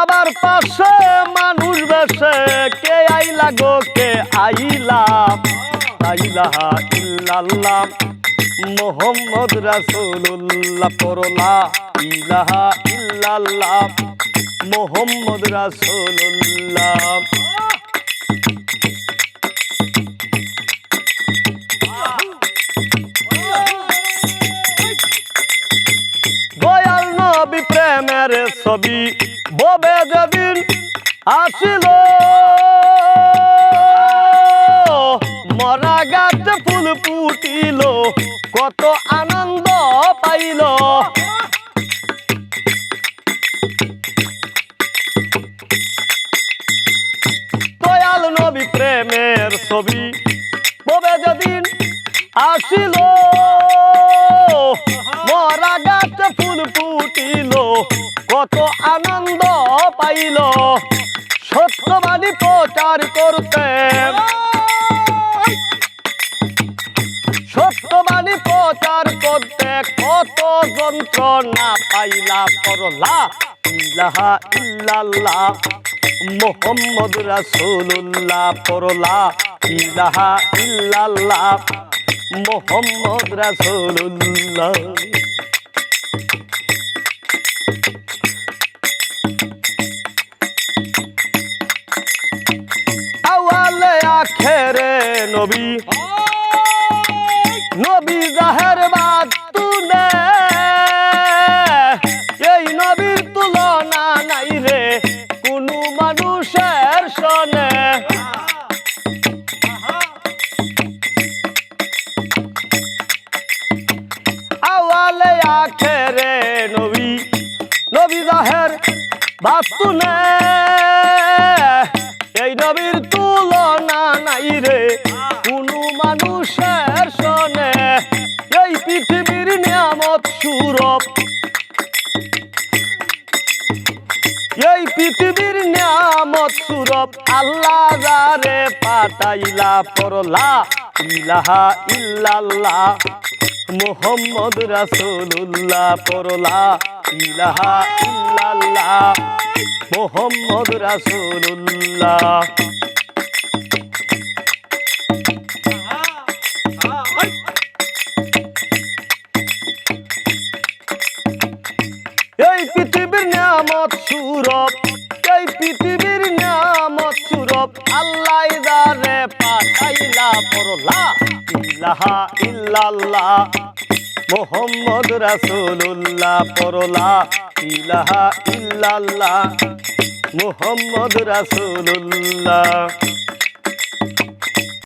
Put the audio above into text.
কাবার পাশে মানুষ বেশে কে আইলা গো, কে আইলা? আইলাহা ইল্লাল্লাহ, মোহাম্মদ রাসূলুল্লাহ পরলা ইলাহা ইল্লাল্লাহ, মোহাম্মদ রাসূলুল্লাহ। ছবি ববে যেদিন আসিল। মরা গাছে ফুল ফুটিল, কত আনন্দ পাইল। দয়াল নবী প্রেমের ছবি ববে যেদিন আসিল। মরা গাছে ফুল ফুটিল, কত আনন্দ পাইল সত্যবাদী প্রচার করতে। সত্যবাদী প্রচার করতে কত যন্ত্রণা পাইলা করলা। ইলাহা ইল্লাল্লাহ মোহাম্মদ রাসূলুল্লাহ পরলা ইলাহা ইল্লাল্লাহ মোহাম্মদ রাসূলুল্লাহ। আখেরে নবী। নবী জাহের বাদ তুলে। এই নবীর তুলনা নাই রে কোনো মানুষের সনে। আওয়ালে আখেরে নবী। নবী জাহের বাদ তুলে। সনে এই পৃথিবীর নিয়ামত সুরপ এই পৃথিবীর নিয়ামত সুরপ আল্লাহ যারে পাঠাইলা পরলা, ইলাহা ইল্লাল্লাহ, মোহাম্মদ রাসূলুল্লাহ পরলা, ইলাহা ইল্লাল্লাহ, মোহাম্মদ রাসূলুল্লাহ। এই পৃথিবীর নামত সুরপ এই পৃথিবীর নামত সুরপ আল্লাহ যারে পাঠাইলা পরলা, ইলাহা ইল্লাল্লাহ। মোহাম্মদ রাসূলুল্লাহ পরলা, ইলাহা ইল্লাল্লাহ। মোহাম্মদ রাসূলুল্লাহ।